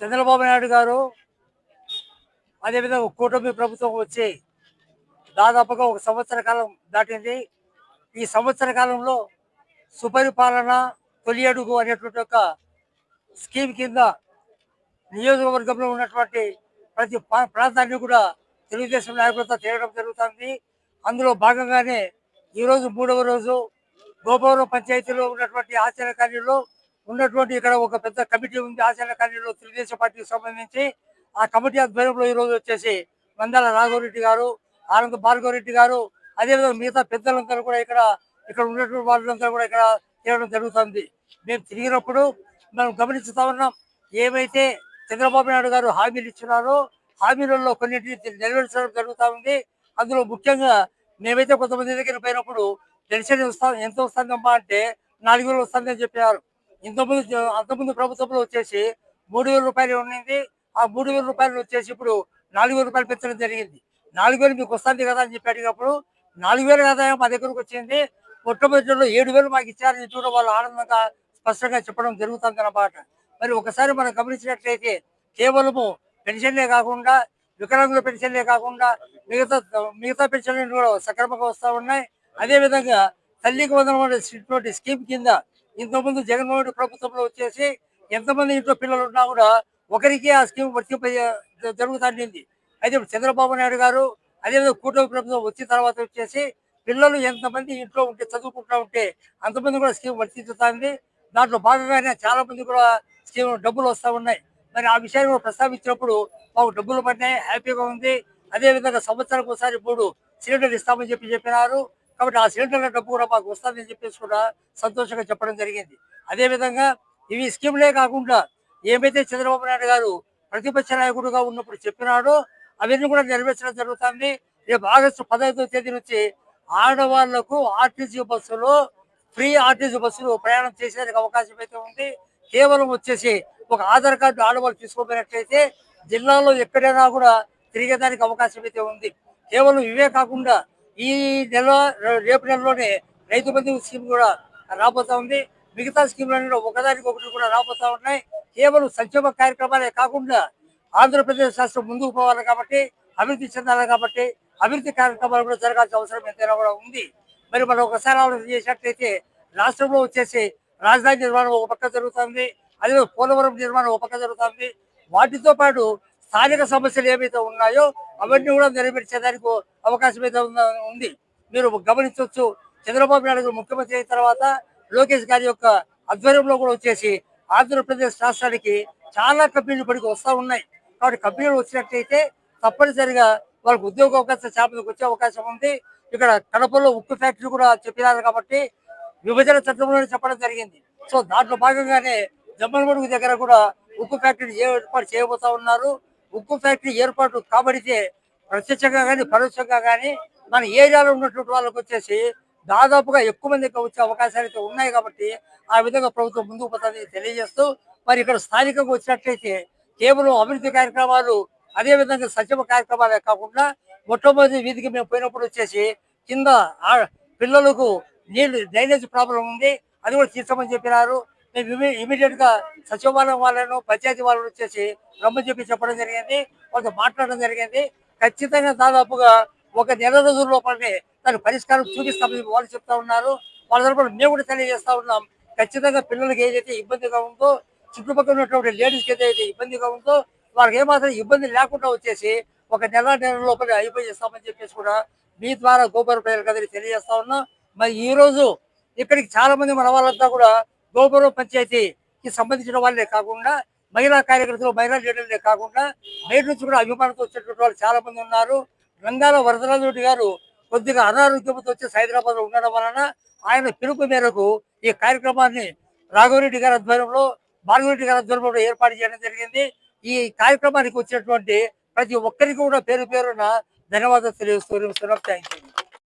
చంద్రబాబు నాయుడు గారు అదేవిధంగా కూటమి ప్రభుత్వం వచ్చి దాదాపుగా ఒక సంవత్సర కాలం దాటింది. ఈ సంవత్సర కాలంలో సుపరిపాలన తొలి అడుగు అనేటువంటి ఒక స్కీమ్ కింద నియోజకవర్గంలో ఉన్నటువంటి ప్రతి ప్రాంతాన్ని కూడా తెలుగుదేశం నాయకులతో తిరగడం జరుగుతుంది. అందులో భాగంగానే ఈరోజు మూడవ రోజు గోపవరం పంచాయతీలో ఉన్నటువంటి ఆచరణ కార్యంలో ఉన్నటువంటి ఇక్కడ ఒక పెద్ద కమిటీ ఉంది ఆశల కార్యంలో తెలుగుదేశం పార్టీకి సంబంధించి. ఆ కమిటీ ఆధ్వర్యంలో ఈరోజు వచ్చేసి మందాల రాఘవరెడ్డి గారు ఆనంద్ భార్గవరెడ్డి గారు అదేవిధంగా మిగతా పెద్దలందరూ కూడా ఇక్కడ ఇక్కడ ఉన్నటువంటి వాళ్ళందరూ కూడా ఇక్కడ తిరగడం జరుగుతుంది. మేము తిరిగినప్పుడు మనం గమనిస్తూ ఉన్నాం ఏమైతే చంద్రబాబు నాయుడు గారు హామీలు ఇచ్చినారో హామీలలో కొన్నింటిని నెరవేర్చడం జరుగుతూ ఉంది. అందులో ముఖ్యంగా మేమైతే కొంతమంది దగ్గర పోయినప్పుడు పెన్షన్ వస్తా ఎంత వస్తుందమ్మా అంటే నాలుగు వేలు వస్తుందని చెప్పారు ఇంతకుముందు అంతకుముందు ప్రభుత్వంలో వచ్చేసి మూడు వేల రూపాయలు ఉండింది ఆ మూడు వేల రూపాయలు వచ్చేసి ఇప్పుడు నాలుగు వేల రూపాయలు పెంచడం జరిగింది. నాలుగు వేలు మీకు వస్తుంది కదా అని చెప్పి అడిగినప్పుడు నాలుగు వేలు ఆదాయం మా దగ్గరకు వచ్చింది. మొట్టమొదటిలో ఏడు వేలు మాకు ఇచ్చారని చూడడం వాళ్ళు ఆనందంగా స్పష్టంగా చెప్పడం జరుగుతుంది అన్నమాట. మరి ఒకసారి మనం గమనించినట్లయితే కేవలము పెన్షన్లే కాకుండా వికలాంగుల పెన్షన్లే కాకుండా మిగతా మిగతా పెన్షన్లు కూడా సక్రమంగా వస్తూ ఉన్నాయి. అదేవిధంగా తల్లికి వందల స్కీమ్ కింద ఇంతకుముందు జగన్మోహన్ రెడ్డి ప్రభుత్వంలో వచ్చేసి ఎంతమంది ఇంట్లో పిల్లలు ఉన్నా కూడా ఒకరికి ఆ స్కీమ్ వర్తింప జరుగుతుంది అయితే చంద్రబాబు నాయుడు గారు అదేవిధంగా కూటమి ప్రభుత్వం వచ్చిన తర్వాత వచ్చేసి పిల్లలు ఎంతమంది ఇంట్లో ఉంటే చదువుకుంటా ఉంటే అంతమంది కూడా స్కీమ్ వర్తించుతుంది. దాంట్లో భాగంగానే చాలా మంది కూడా స్కీమ్ డబ్బులు వస్తూ ఉన్నాయి. మరి ఆ విషయాన్ని కూడా ప్రస్తావించినప్పుడు మాకు డబ్బులు పడినాయి హ్యాపీగా ఉంది. అదేవిధంగా సంవత్సరానికి ఒకసారి మూడు సిలిండర్ ఇస్తామని చెప్పి చెప్పినారు. కాబట్టి ఆ సిలిండర్ల డబ్బు కూడా మాకు వస్తుందని చెప్పేసి కూడా సంతోషంగా చెప్పడం జరిగింది. అదే విధంగా ఇవి స్కీమ్లే కాకుండా ఏమైతే చంద్రబాబు నాయుడు గారు ప్రతిపక్ష నాయకుడుగా ఉన్నప్పుడు చెప్పినాడో అవన్నీ కూడా నెరవేర్చడం జరుగుతుంది. రేపు ఆగస్టు పదహైదో తేదీ నుంచి ఆడవాళ్ళకు ఆర్టీసీ బస్సులో ఫ్రీ ఆర్టీసీ బస్సులు ప్రయాణం చేసేందుకు అవకాశం అయితే ఉంది. కేవలం వచ్చేసి ఒక ఆధార్ కార్డు ఆడవాళ్ళు తీసుకోపోయినట్లయితే జిల్లాలో ఎక్కడైనా కూడా తిరిగేదానికి అవకాశం అయితే ఉంది. కేవలం ఇవే కాకుండా ఈ నెల రేపు నెలలోనే రైతు బంధు స్కీమ్ కూడా రాబోతా ఉంది. మిగతా స్కీమ్లన్నీ కూడా ఒకదానికి ఒకటి కూడా రాబోతా ఉన్నాయి. కేవలం సంక్షేమ కార్యక్రమాలే కాకుండా ఆంధ్రప్రదేశ్ రాష్ట్రం ముందుకు పోవాలి కాబట్టి అభివృద్ధి చెందాలి కాబట్టి అభివృద్ధి కార్యక్రమాలు కూడా జరగాల్సిన అవసరం ఎంతైనా కూడా ఉంది. మరి మనం ఒకసారి ఆలోచన చేసినట్లయితే రాష్ట్రంలో వచ్చేసి రాజధాని నిర్మాణం ఒక పక్క జరుగుతుంది అదే పోలవరం నిర్మాణం ఒక పక్క జరుగుతుంది వాటితో పాటు స్థానిక సమస్యలు ఏవైతే ఉన్నాయో అవన్నీ కూడా నెరవేర్చేదానికి అవకాశం అయితే ఉంది మీరు గమనించవచ్చు చంద్రబాబు నాయుడు గారు ముఖ్యమంత్రి అయిన తర్వాత లోకేష్ గారి యొక్క ఆధ్వర్యంలో కూడా వచ్చేసి ఆంధ్రప్రదేశ్ రాష్ట్రానికి చాలా కంపెనీలు పడికి వస్తూ ఉన్నాయి. కాబట్టి కంపెనీలు వచ్చినట్లయితే తప్పనిసరిగా వాళ్ళకు ఉద్యోగ అవకాశం చేపలకు వచ్చే అవకాశం ఉంది. ఇక్కడ కడపలో ఉక్కు ఫ్యాక్టరీ కూడా చెప్పినారు కాబట్టి విభజన చట్టంలోనే చెప్పడం జరిగింది. సో దాంట్లో భాగంగానే జమ్మలమడుగు దగ్గర కూడా ఉక్కు ఫ్యాక్టరీ ఏర్పాటు చేయబోతా ఉన్నారు. ఉక్కు ఫ్యాక్టరీ ఏర్పాటు కాబడితే ప్రత్యక్షంగా కానీ పరోక్షంగా కానీ మన ఏరియాలో ఉన్నటువంటి వాళ్ళకి వచ్చేసి దాదాపుగా ఎక్కువ మందికి వచ్చే అవకాశాలు అయితే ఉన్నాయి కాబట్టి ఆ విధంగా ప్రభుత్వం ముందుకు పోతుంది తెలియజేస్తూ మరి ఇక్కడ స్థానికంగా వచ్చినట్లయితే కేవలం అభివృద్ధి కార్యక్రమాలు అదే విధంగా సంక్షేమ కార్యక్రమాలే కాకుండా మొట్టమొదటి వీధికి మేము పోయినప్పుడు వచ్చేసి కింద పిల్లలకు నీళ్ళు డ్రైనేజ్ ప్రాబ్లం ఉంది అది కూడా తీర్చమని చెప్పినారు. మేము ఇమీడియట్గా సచివాలయం వాళ్ళను పంచాయతీ వాళ్ళను వచ్చేసి రమ్మని చెప్పి చెప్పడం జరిగింది. వాళ్ళతో మాట్లాడడం జరిగింది. ఖచ్చితంగా దాదాపుగా ఒక నెల రోజుల లోపలనే దాని పరిష్కారం చూపిస్తామని వాళ్ళు చెప్తా ఉన్నారు. వాళ్ళ తరపున మేము కూడా తెలియజేస్తా ఉన్నాం. ఖచ్చితంగా పిల్లలకి ఏదైతే ఇబ్బందిగా ఉందో చుట్టుపక్కల ఉన్నటువంటి లేడీస్కి ఏదైతే ఇబ్బందిగా ఉందో వాళ్ళకి ఏమాత్రం ఇబ్బంది లేకుండా వచ్చేసి ఒక నెల నెల లోపల అయిపోయిస్తామని చెప్పేసి కూడా మీ ద్వారా గోపుర ప్రజలకు అందరికీ తెలియజేస్తా ఉన్నాం. మరి ఈ రోజు ఇక్కడికి చాలా మంది మన వాళ్ళంతా కూడా గోపురం పంచాయతీకి సంబంధించిన వాళ్ళే కాకుండా మహిళా కార్యకర్తలు మహిళా లీడర్లే కాకుండా బయట నుంచి కూడా అభిమానంతో వచ్చేటువంటి వాళ్ళు చాలా మంది ఉన్నారు. రంగాల వరదరాజుడి గారు కొద్దిగా అనారోగ్యంతో వచ్చి హైదరాబాద్లో ఉండడం వలన ఆయన పిలుపు మేరకు ఈ కార్యక్రమాన్ని రాఘవరెడ్డి గారి ఆధ్వర్యంలో భార్గవరెడ్డి గారి ఆధ్వర్యంలో ఏర్పాటు చేయడం జరిగింది. ఈ కార్యక్రమానికి వచ్చినటువంటి ప్రతి ఒక్కరికి కూడా పేరు పేరున ధన్యవాదాలు తెలియజేస్తూ థ్యాంక్ యూ